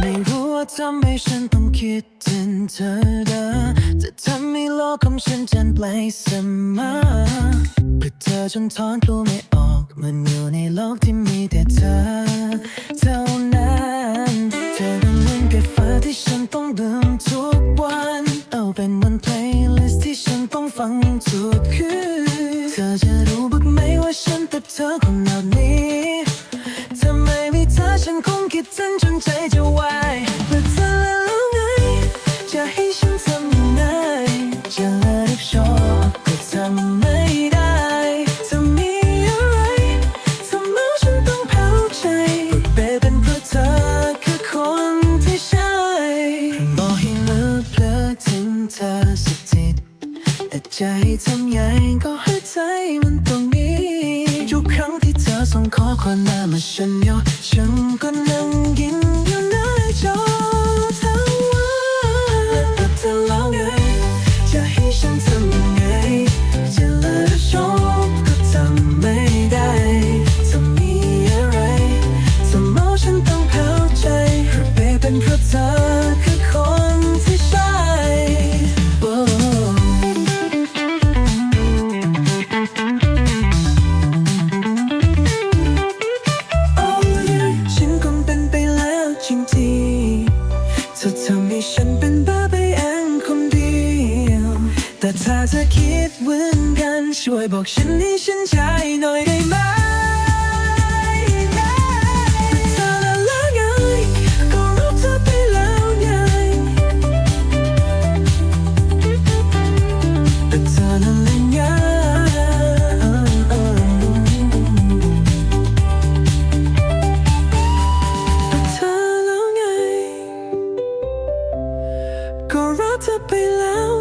ไม่รู้ว่าทำไมฉันต้องคิดถึงเธอเด้อจะทำให้โลกของฉันจันไปเสมอเพื่อเธอจนถอนตัวไม่ออกมันอยู่ในโลกที่มีแต่เธอเท่านั้นเธอเป็นเหมือนกับฟ้าที่ฉันต้องดื่มทุกวัน เอาเป็นวันเพลย์ลิสต์ที่ฉันต้องฟังทุกคืนเธอจะรู้บ้างไหมว่าฉันติดเธอคนแบบนี้ทำไมไม่เธอฉันคงคิดถึง ชอบก็ทำไม่ได้จะมีอะไรทำให้ฉันต้องเผาใจเปเป็นเพราะเธอคือคนที่ใช่บอกให้ลิกเพลิดถึงเธอสักทีแต่ใจทำยังก็ให้ใจมันตรงนี้ทุกครั้งที่เธอส่งข้อความมาฉันยอฉัน ฉันเป็นบ้าไปเองคนเดียว แต่ถ้าเธอคิดเหมือนกันช่วยบอกฉันให้ฉันใจหน่อยได้ไหม แล้ว